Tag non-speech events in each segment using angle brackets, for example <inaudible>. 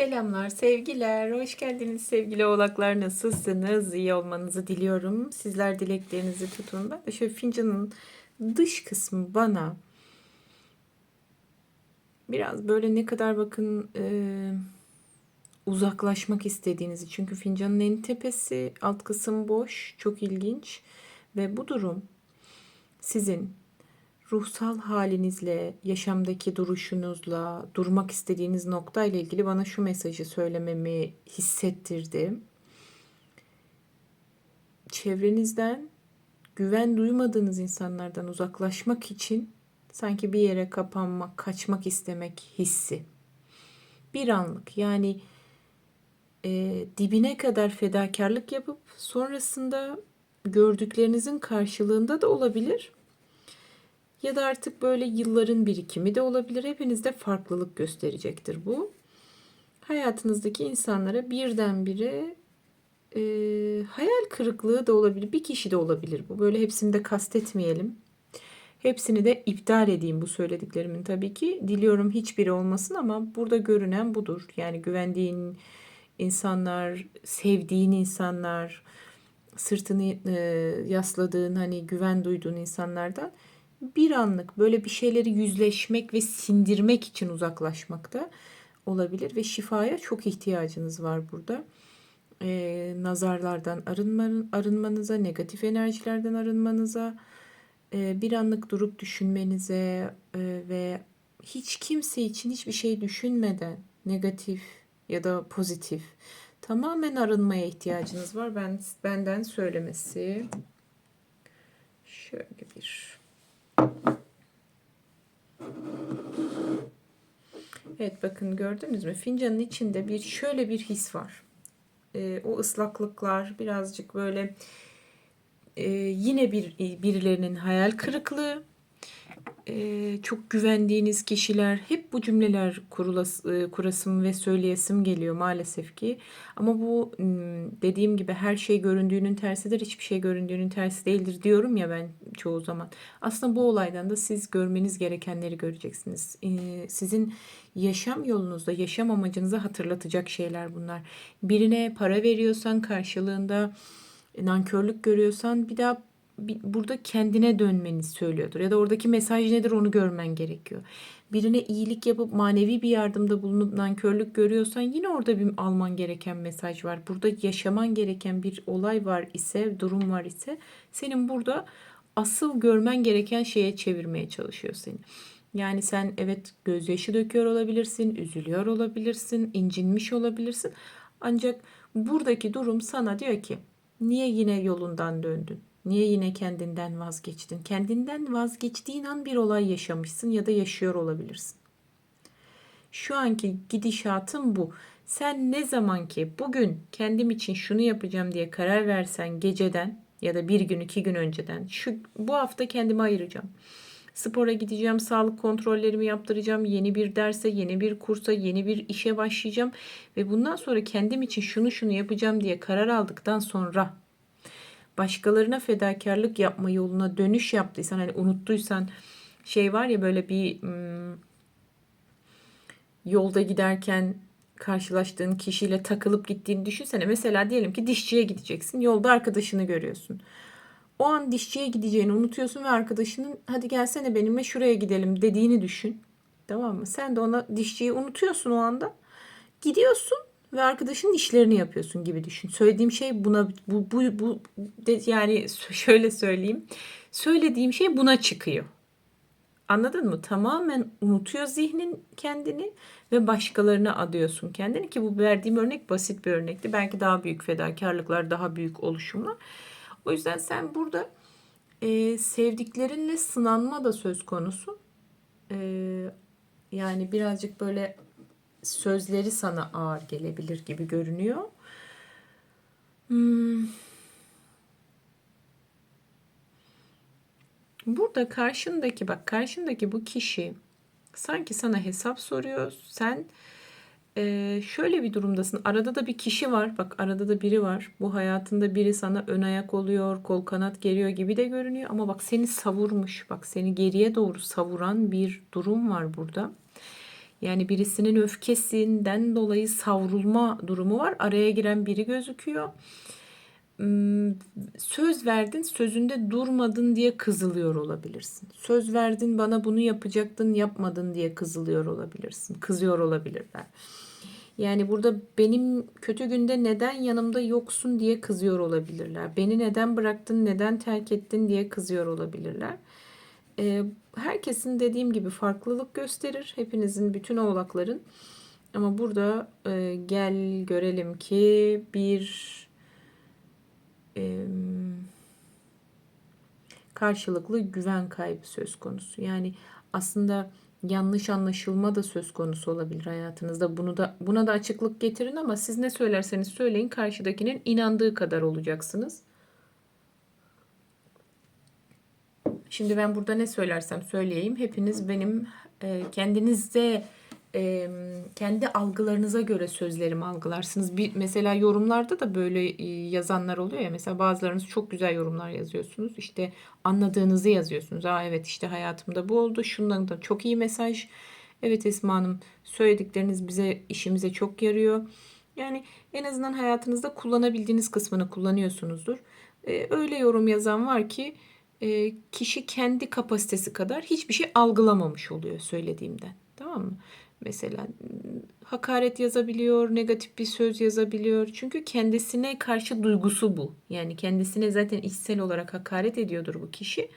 Selamlar, sevgiler. Hoş geldiniz sevgili oğlaklar. Nasılsınız? İyi olmanızı diliyorum. Sizler dileklerinizi tutun. Ben de şöyle fincanın dış kısmı bana biraz böyle ne kadar bakın e, uzaklaşmak istediğinizi. Çünkü fincanın en tepesi, alt kısım boş. Çok ilginç. Ve bu durum sizin ruhsal halinizle, yaşamdaki duruşunuzla, durmak istediğiniz nokta ile ilgili bana şu mesajı söylememi hissettirdi. Çevrenizden güven duymadığınız insanlardan uzaklaşmak için sanki bir yere kapanmak, kaçmak istemek hissi. Bir anlık yani e, dibine kadar fedakarlık yapıp sonrasında gördüklerinizin karşılığında da olabilir ya da artık böyle yılların birikimi de olabilir. Hepinizde farklılık gösterecektir bu. Hayatınızdaki insanlara birdenbire e, hayal kırıklığı da olabilir. Bir kişi de olabilir bu. Böyle hepsini de kastetmeyelim. Hepsini de iptal edeyim bu söylediklerimin tabii ki. Diliyorum hiçbiri olmasın ama burada görünen budur. Yani güvendiğin insanlar, sevdiğin insanlar, sırtını e, yasladığın, hani güven duyduğun insanlardan bir anlık böyle bir şeyleri yüzleşmek ve sindirmek için uzaklaşmakta olabilir ve şifaya çok ihtiyacınız var burada. Ee, nazarlardan arınman, arınmanıza, negatif enerjilerden arınmanıza, e, bir anlık durup düşünmenize e, ve hiç kimse için hiçbir şey düşünmeden negatif ya da pozitif tamamen arınmaya ihtiyacınız var. Ben benden söylemesi şöyle bir Evet bakın gördünüz mü? Fincanın içinde bir şöyle bir his var. Ee, o ıslaklıklar birazcık böyle e, yine bir birilerinin hayal kırıklığı e, çok güvendiğiniz kişiler hep bu cümleler kurulas, kurasım ve söyleyesim geliyor maalesef ki. Ama bu dediğim gibi her şey göründüğünün tersidir, hiçbir şey göründüğünün tersi değildir diyorum ya ben çoğu zaman. Aslında bu olaydan da siz görmeniz gerekenleri göreceksiniz. Sizin yaşam yolunuzda, yaşam amacınızı hatırlatacak şeyler bunlar. Birine para veriyorsan karşılığında nankörlük görüyorsan bir daha burada kendine dönmeni söylüyordur. Ya da oradaki mesaj nedir onu görmen gerekiyor. Birine iyilik yapıp manevi bir yardımda bulunup nankörlük görüyorsan yine orada bir alman gereken mesaj var. Burada yaşaman gereken bir olay var ise, durum var ise senin burada asıl görmen gereken şeye çevirmeye çalışıyor seni. Yani sen evet gözyaşı döküyor olabilirsin, üzülüyor olabilirsin, incinmiş olabilirsin. Ancak buradaki durum sana diyor ki niye yine yolundan döndün? Niye yine kendinden vazgeçtin? Kendinden vazgeçtiğin an bir olay yaşamışsın ya da yaşıyor olabilirsin. Şu anki gidişatın bu. Sen ne zaman ki bugün kendim için şunu yapacağım diye karar versen geceden ya da bir gün iki gün önceden şu bu hafta kendimi ayıracağım. Spora gideceğim, sağlık kontrollerimi yaptıracağım, yeni bir derse, yeni bir kursa, yeni bir işe başlayacağım ve bundan sonra kendim için şunu şunu yapacağım diye karar aldıktan sonra başkalarına fedakarlık yapma yoluna dönüş yaptıysan hani unuttuysan şey var ya böyle bir hmm, yolda giderken karşılaştığın kişiyle takılıp gittiğini düşünsene. Mesela diyelim ki dişçiye gideceksin. Yolda arkadaşını görüyorsun. O an dişçiye gideceğini unutuyorsun ve arkadaşının hadi gelsene benimle şuraya gidelim dediğini düşün. Tamam mı? Sen de ona dişçiyi unutuyorsun o anda. Gidiyorsun ve arkadaşının işlerini yapıyorsun gibi düşün. Söylediğim şey buna bu bu bu de, yani <laughs> şöyle söyleyeyim. Söylediğim şey buna çıkıyor. Anladın mı? Tamamen unutuyor zihnin kendini ve başkalarına adıyorsun kendini ki bu verdiğim örnek basit bir örnekti. Belki daha büyük fedakarlıklar, daha büyük oluşumlar. O yüzden sen burada e, sevdiklerinle sınanma da söz konusu. E, yani birazcık böyle sözleri sana ağır gelebilir gibi görünüyor. Hmm. Burada karşındaki bak karşındaki bu kişi sanki sana hesap soruyor. Sen e, şöyle bir durumdasın. Arada da bir kişi var. Bak arada da biri var. Bu hayatında biri sana ön ayak oluyor, kol kanat geriyor gibi de görünüyor. Ama bak seni savurmuş. Bak seni geriye doğru savuran bir durum var burada. Yani birisinin öfkesinden dolayı savrulma durumu var. Araya giren biri gözüküyor. Hmm, Söz verdin, sözünde durmadın diye kızılıyor olabilirsin. Söz verdin, bana bunu yapacaktın, yapmadın diye kızılıyor olabilirsin. Kızıyor olabilirler. Yani burada benim kötü günde neden yanımda yoksun diye kızıyor olabilirler. Beni neden bıraktın, neden terk ettin diye kızıyor olabilirler. Ee, herkesin dediğim gibi farklılık gösterir. Hepinizin, bütün oğlakların. Ama burada e, gel görelim ki bir e, karşılıklı güven kaybı söz konusu. Yani aslında yanlış anlaşılma da söz konusu olabilir hayatınızda. Bunu da buna da açıklık getirin ama siz ne söylerseniz söyleyin karşıdakinin inandığı kadar olacaksınız. Şimdi ben burada ne söylersem söyleyeyim hepiniz benim e, kendinizde e, kendi algılarınıza göre sözlerimi algılarsınız. Bir, mesela yorumlarda da böyle e, yazanlar oluyor ya. Mesela bazılarınız çok güzel yorumlar yazıyorsunuz. İşte anladığınızı yazıyorsunuz. Aa evet işte hayatımda bu oldu. Şundan da çok iyi mesaj. Evet Esma Hanım söyledikleriniz bize işimize çok yarıyor. Yani en azından hayatınızda kullanabildiğiniz kısmını kullanıyorsunuzdur. E, öyle yorum yazan var ki e, kişi kendi kapasitesi kadar hiçbir şey algılamamış oluyor söylediğimden. Tamam mı? Mesela hakaret yazabiliyor, negatif bir söz yazabiliyor. Çünkü kendisine karşı duygusu bu. Yani kendisine zaten içsel olarak hakaret ediyordur bu kişi.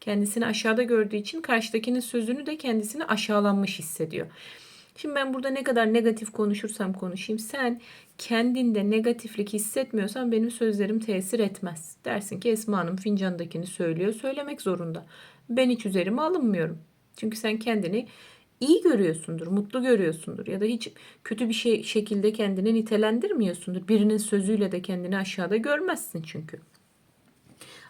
Kendisini aşağıda gördüğü için karşıdakinin sözünü de kendisini aşağılanmış hissediyor. Şimdi ben burada ne kadar negatif konuşursam konuşayım sen kendinde negatiflik hissetmiyorsan benim sözlerim tesir etmez. Dersin ki Esma Hanım fincandakini söylüyor söylemek zorunda. Ben hiç üzerime alınmıyorum. Çünkü sen kendini iyi görüyorsundur, mutlu görüyorsundur ya da hiç kötü bir şey şekilde kendini nitelendirmiyorsundur. Birinin sözüyle de kendini aşağıda görmezsin çünkü.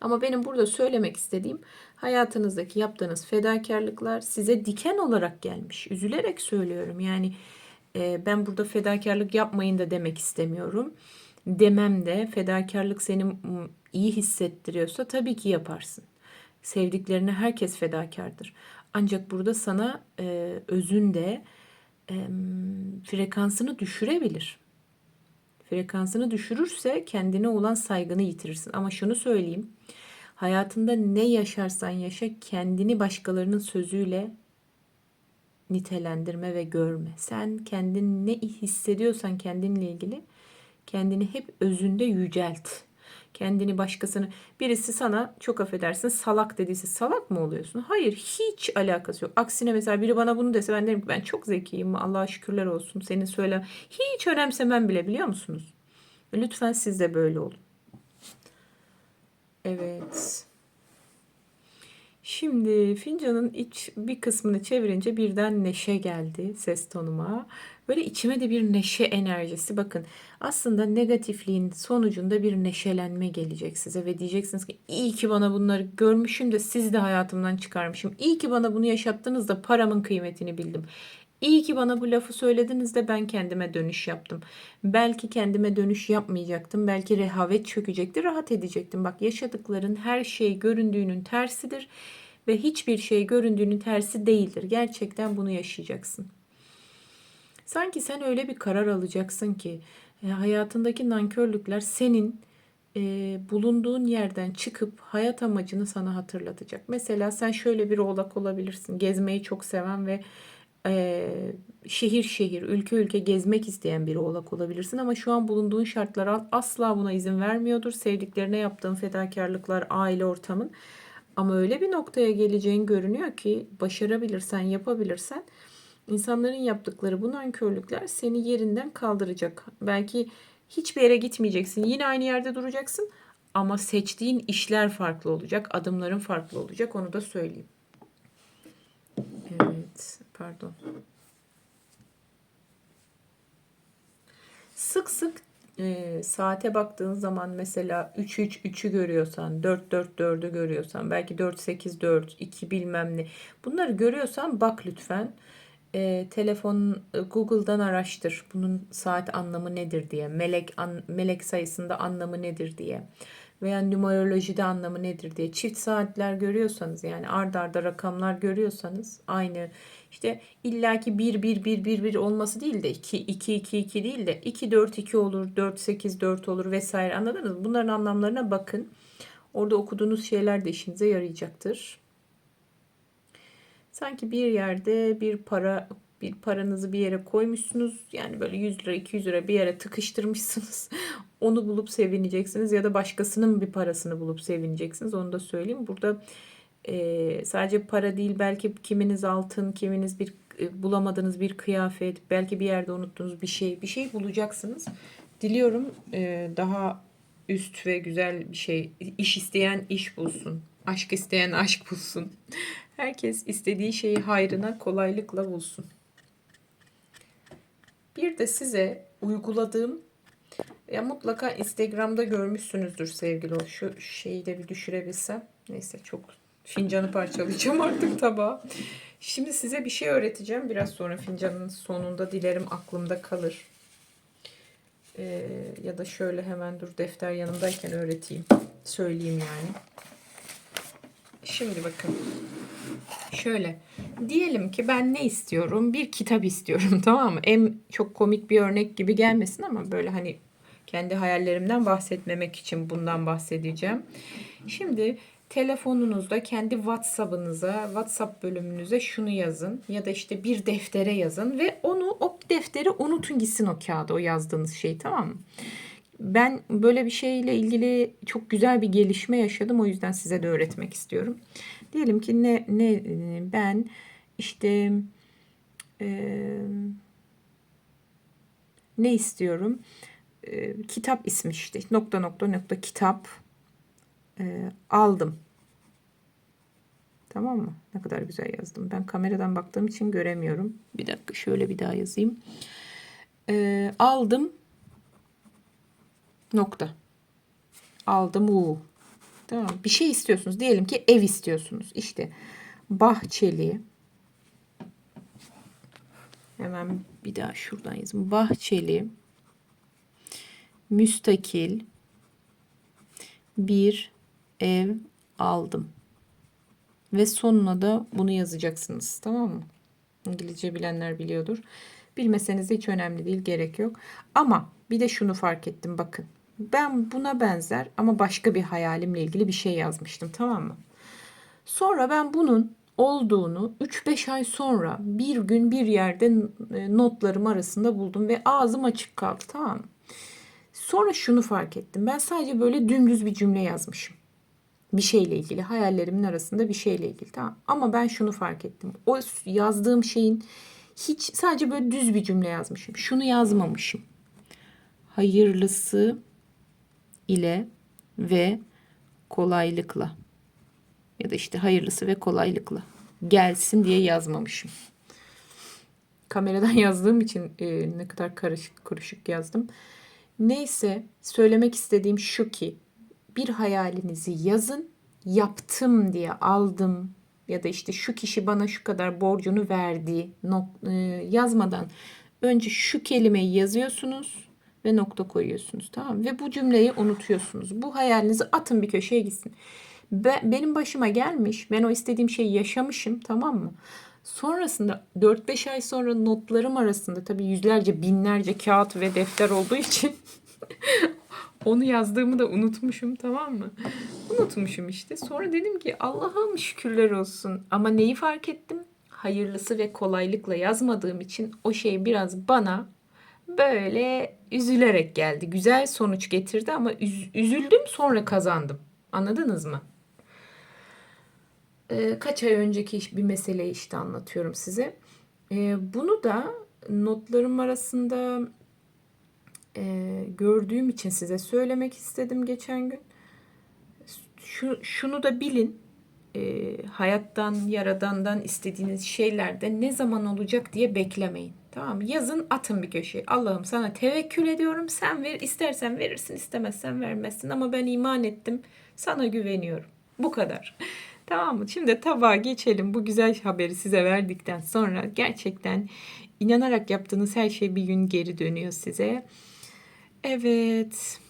Ama benim burada söylemek istediğim hayatınızdaki yaptığınız fedakarlıklar size diken olarak gelmiş. Üzülerek söylüyorum. Yani e, ben burada fedakarlık yapmayın da demek istemiyorum. Demem de fedakarlık seni iyi hissettiriyorsa tabii ki yaparsın. Sevdiklerine herkes fedakardır. Ancak burada sana e, özünde e, frekansını düşürebilir. Frekansını düşürürse kendine olan saygını yitirirsin. Ama şunu söyleyeyim. Hayatında ne yaşarsan yaşa kendini başkalarının sözüyle nitelendirme ve görme. Sen kendin ne hissediyorsan kendinle ilgili kendini hep özünde yücelt. Kendini başkasını birisi sana çok affedersin salak dediyse salak mı oluyorsun? Hayır hiç alakası yok. Aksine mesela biri bana bunu dese ben derim ki ben çok zekiyim Allah'a şükürler olsun. Senin söyle hiç önemsemem bile biliyor musunuz? Lütfen siz de böyle olun. Evet. Şimdi fincanın iç bir kısmını çevirince birden neşe geldi ses tonuma. Böyle içime de bir neşe enerjisi. Bakın aslında negatifliğin sonucunda bir neşelenme gelecek size ve diyeceksiniz ki iyi ki bana bunları görmüşüm de siz de hayatımdan çıkarmışım. İyi ki bana bunu yaşattınız da paramın kıymetini bildim. İyi ki bana bu lafı söylediniz de ben kendime dönüş yaptım. Belki kendime dönüş yapmayacaktım. Belki rehavet çökecekti, rahat edecektim. Bak yaşadıkların her şey göründüğünün tersidir ve hiçbir şey göründüğünün tersi değildir. Gerçekten bunu yaşayacaksın. Sanki sen öyle bir karar alacaksın ki e, hayatındaki nankörlükler senin e, bulunduğun yerden çıkıp hayat amacını sana hatırlatacak. Mesela sen şöyle bir oğlak olabilirsin. Gezmeyi çok seven ve e, şehir şehir, ülke ülke gezmek isteyen bir oğlak olabilirsin ama şu an bulunduğun şartlar asla buna izin vermiyordur. Sevdiklerine yaptığın fedakarlıklar, aile ortamın. Ama öyle bir noktaya geleceğin görünüyor ki başarabilirsen, yapabilirsen insanların yaptıkları bu nankörlükler seni yerinden kaldıracak. Belki hiçbir yere gitmeyeceksin. Yine aynı yerde duracaksın ama seçtiğin işler farklı olacak, adımların farklı olacak. Onu da söyleyeyim. Evet, pardon. Sık sık e, saate baktığın zaman mesela 3 3 3'ü görüyorsan, 4 4 4'ü görüyorsan, belki 4 8 4, 2 bilmem ne. Bunları görüyorsan bak lütfen. E, telefon e, Google'dan araştır. Bunun saat anlamı nedir diye. Melek an, melek sayısında anlamı nedir diye. Veya numerolojide anlamı nedir diye çift saatler görüyorsanız yani ard arda rakamlar görüyorsanız aynı işte illaki 1 1 1 1 1 olması değil de 2 2 2 2 değil de 2 4 2 olur 4 8 4 olur vesaire anladınız mı? Bunların anlamlarına bakın. Orada okuduğunuz şeyler de işinize yarayacaktır. Sanki bir yerde bir para bir paranızı bir yere koymuşsunuz. Yani böyle 100 lira 200 lira bir yere tıkıştırmışsınız. <laughs> Onu bulup sevineceksiniz ya da başkasının bir parasını bulup sevineceksiniz. Onu da söyleyeyim. Burada e, sadece para değil belki kiminiz altın, kiminiz bir e, bulamadığınız bir kıyafet, belki bir yerde unuttuğunuz bir şey, bir şey bulacaksınız. Diliyorum e, daha üst ve güzel bir şey. İş isteyen iş bulsun. Aşk isteyen aşk bulsun. <laughs> Herkes istediği şeyi hayrına kolaylıkla bulsun. Bir de size uyguladığım ya mutlaka Instagram'da görmüşsünüzdür sevgili. Şu şeyi de bir düşürebilsem. Neyse çok fincanı parçalayacağım <laughs> artık tabağa. Şimdi size bir şey öğreteceğim. Biraz sonra fincanın sonunda dilerim aklımda kalır. Ee, ya da şöyle hemen dur defter yanımdayken öğreteyim. Söyleyeyim yani. Şimdi bakın. Şöyle. Diyelim ki ben ne istiyorum? Bir kitap istiyorum <laughs> tamam mı? En çok komik bir örnek gibi gelmesin ama böyle hani kendi hayallerimden bahsetmemek için bundan bahsedeceğim. Şimdi telefonunuzda kendi WhatsApp'ınıza, WhatsApp bölümünüze şunu yazın ya da işte bir deftere yazın ve onu o defteri unutun gitsin o kağıda o yazdığınız şey tamam mı? Ben böyle bir şeyle ilgili çok güzel bir gelişme yaşadım o yüzden size de öğretmek istiyorum. Diyelim ki ne ne ben işte e, ne istiyorum? E, kitap ismi işte nokta nokta nokta kitap e, aldım. Tamam mı? Ne kadar güzel yazdım. Ben kameradan baktığım için göremiyorum. Bir dakika şöyle bir daha yazayım. E, aldım nokta. Aldım u. Tamam. Bir şey istiyorsunuz. Diyelim ki ev istiyorsunuz. İşte bahçeli. Hemen bir daha şuradan yazayım. Bahçeli. Müstakil. Bir ev aldım. Ve sonuna da bunu yazacaksınız. Tamam mı? İngilizce bilenler biliyordur. Bilmeseniz de hiç önemli değil. Gerek yok. Ama bir de şunu fark ettim. Bakın. Ben buna benzer ama başka bir hayalimle ilgili bir şey yazmıştım. Tamam mı? Sonra ben bunun olduğunu 3-5 ay sonra bir gün bir yerde e, notlarım arasında buldum ve ağzım açık kaldı. Tamam mı? Sonra şunu fark ettim. Ben sadece böyle dümdüz bir cümle yazmışım. Bir şeyle ilgili, hayallerimin arasında bir şeyle ilgili. Tamam. Ama ben şunu fark ettim. O yazdığım şeyin hiç sadece böyle düz bir cümle yazmışım. Şunu yazmamışım. Hayırlısı ile ve kolaylıkla ya da işte hayırlısı ve kolaylıkla gelsin diye yazmamışım. Kameradan <laughs> yazdığım için e, ne kadar karışık karışık yazdım. Neyse söylemek istediğim şu ki bir hayalinizi yazın yaptım diye aldım ya da işte şu kişi bana şu kadar borcunu verdi e, yazmadan önce şu kelimeyi yazıyorsunuz ve nokta koyuyorsunuz tamam Ve bu cümleyi unutuyorsunuz. Bu hayalinizi atın bir köşeye gitsin. Be, benim başıma gelmiş. Ben o istediğim şeyi yaşamışım tamam mı? Sonrasında 4-5 ay sonra notlarım arasında tabii yüzlerce binlerce kağıt ve defter olduğu için <laughs> onu yazdığımı da unutmuşum tamam mı? Unutmuşum işte. Sonra dedim ki Allah'ım şükürler olsun. Ama neyi fark ettim? Hayırlısı ve kolaylıkla yazmadığım için o şey biraz bana böyle üzülerek geldi. Güzel sonuç getirdi ama üz- üzüldüm sonra kazandım. Anladınız mı? Ee, kaç ay önceki bir mesele işte anlatıyorum size. Ee, bunu da notlarım arasında e, gördüğüm için size söylemek istedim geçen gün. Şu, şunu da bilin. E, hayattan, yaradandan istediğiniz şeylerde ne zaman olacak diye beklemeyin. Tamam Yazın atın bir köşeye. Allah'ım sana tevekkül ediyorum. Sen ver istersen verirsin istemezsen vermezsin. Ama ben iman ettim. Sana güveniyorum. Bu kadar. Tamam mı? Şimdi tabağa geçelim. Bu güzel haberi size verdikten sonra gerçekten inanarak yaptığınız her şey bir gün geri dönüyor size. Evet.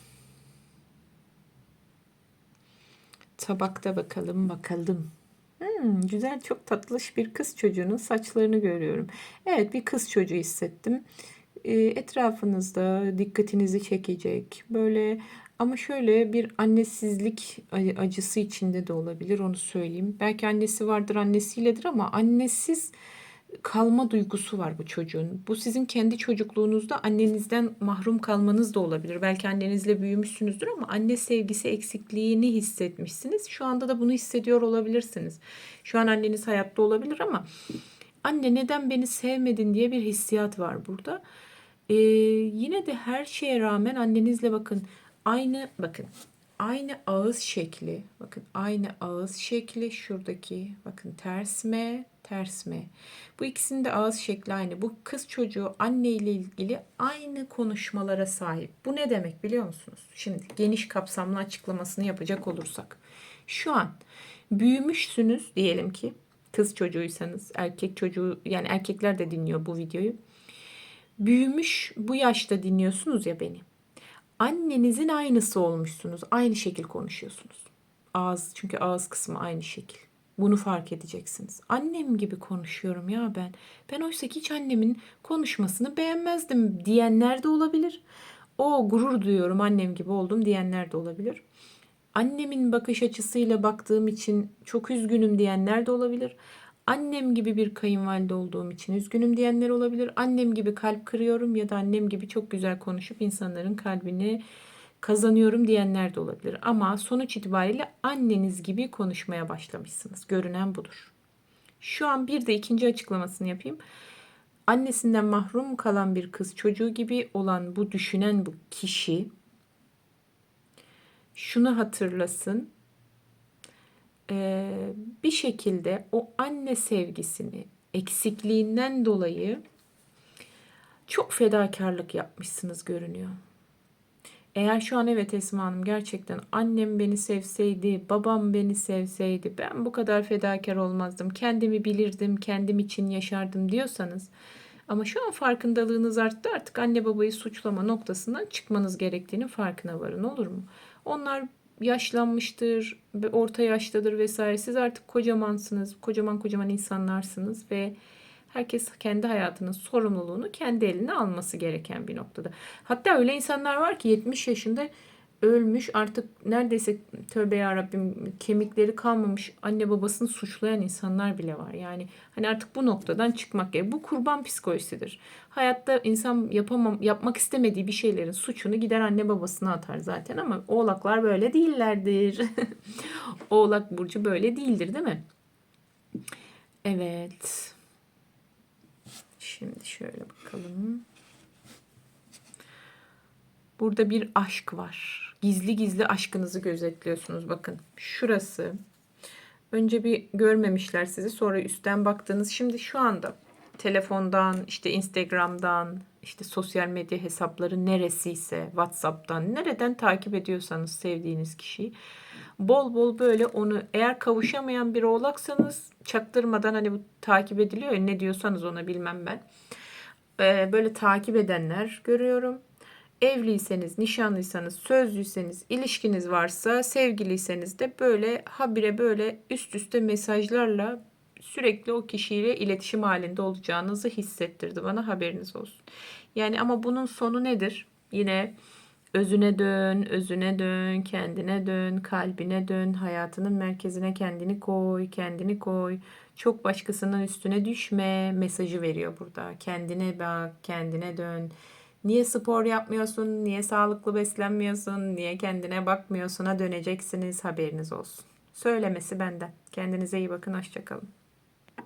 tabakta bakalım bakalım. Hmm, güzel çok tatlış bir kız çocuğunun saçlarını görüyorum. Evet bir kız çocuğu hissettim. Ee, etrafınızda dikkatinizi çekecek. Böyle ama şöyle bir annesizlik acı- acısı içinde de olabilir onu söyleyeyim. Belki annesi vardır annesiyledir ama annesiz kalma duygusu var bu çocuğun. Bu sizin kendi çocukluğunuzda annenizden mahrum kalmanız da olabilir. Belki annenizle büyümüşsünüzdür ama anne sevgisi eksikliğini hissetmişsiniz. Şu anda da bunu hissediyor olabilirsiniz. Şu an anneniz hayatta olabilir ama anne neden beni sevmedin diye bir hissiyat var burada. Ee, yine de her şeye rağmen annenizle bakın aynı bakın aynı ağız şekli bakın aynı ağız şekli şuradaki bakın ters M ters M. Bu ikisinin de ağız şekli aynı. Bu kız çocuğu anne ile ilgili aynı konuşmalara sahip. Bu ne demek biliyor musunuz? Şimdi geniş kapsamlı açıklamasını yapacak olursak. Şu an büyümüşsünüz diyelim ki kız çocuğuysanız erkek çocuğu yani erkekler de dinliyor bu videoyu. Büyümüş bu yaşta dinliyorsunuz ya beni annenizin aynısı olmuşsunuz. Aynı şekil konuşuyorsunuz. Ağız çünkü ağız kısmı aynı şekil. Bunu fark edeceksiniz. Annem gibi konuşuyorum ya ben. Ben oysa ki hiç annemin konuşmasını beğenmezdim diyenler de olabilir. O gurur duyuyorum annem gibi oldum diyenler de olabilir. Annemin bakış açısıyla baktığım için çok üzgünüm diyenler de olabilir. Annem gibi bir kayınvalide olduğum için üzgünüm diyenler olabilir. Annem gibi kalp kırıyorum ya da annem gibi çok güzel konuşup insanların kalbini kazanıyorum diyenler de olabilir. Ama sonuç itibariyle anneniz gibi konuşmaya başlamışsınız. Görünen budur. Şu an bir de ikinci açıklamasını yapayım. Annesinden mahrum kalan bir kız çocuğu gibi olan bu düşünen bu kişi şunu hatırlasın bir şekilde o anne sevgisini eksikliğinden dolayı çok fedakarlık yapmışsınız görünüyor. Eğer şu an evet Esma Hanım gerçekten annem beni sevseydi, babam beni sevseydi ben bu kadar fedakar olmazdım. Kendimi bilirdim, kendim için yaşardım diyorsanız ama şu an farkındalığınız arttı artık anne babayı suçlama noktasından çıkmanız gerektiğinin farkına varın olur mu? Onlar yaşlanmıştır, orta yaştadır vesaire. Siz artık kocamansınız, kocaman kocaman insanlarsınız ve herkes kendi hayatının sorumluluğunu kendi eline alması gereken bir noktada. Hatta öyle insanlar var ki 70 yaşında ölmüş artık neredeyse tövbe ya Rabbim kemikleri kalmamış anne babasını suçlayan insanlar bile var. Yani hani artık bu noktadan çıkmak gerek. Bu kurban psikolojisidir. Hayatta insan yapamam yapmak istemediği bir şeylerin suçunu gider anne babasına atar zaten ama oğlaklar böyle değillerdir. <laughs> Oğlak burcu böyle değildir değil mi? Evet. Şimdi şöyle bakalım. Burada bir aşk var. Gizli gizli aşkınızı gözetliyorsunuz. Bakın şurası. Önce bir görmemişler sizi sonra üstten baktığınız. Şimdi şu anda telefondan, işte Instagram'dan, işte sosyal medya hesapları neresiyse, WhatsApp'tan, nereden takip ediyorsanız sevdiğiniz kişiyi bol bol böyle onu eğer kavuşamayan bir oğlaksanız çaktırmadan hani bu takip ediliyor ya ne diyorsanız ona bilmem ben. Ee, böyle takip edenler görüyorum evliyseniz, nişanlıysanız, sözlüyseniz, ilişkiniz varsa, sevgiliyseniz de böyle habire böyle üst üste mesajlarla sürekli o kişiyle iletişim halinde olacağınızı hissettirdi bana haberiniz olsun. Yani ama bunun sonu nedir? Yine özüne dön, özüne dön, kendine dön, kalbine dön, hayatının merkezine kendini koy, kendini koy. Çok başkasının üstüne düşme mesajı veriyor burada. Kendine bak, kendine dön. Niye spor yapmıyorsun? Niye sağlıklı beslenmiyorsun? Niye kendine bakmıyorsun'a döneceksiniz haberiniz olsun. Söylemesi benden. Kendinize iyi bakın. Hoşçakalın.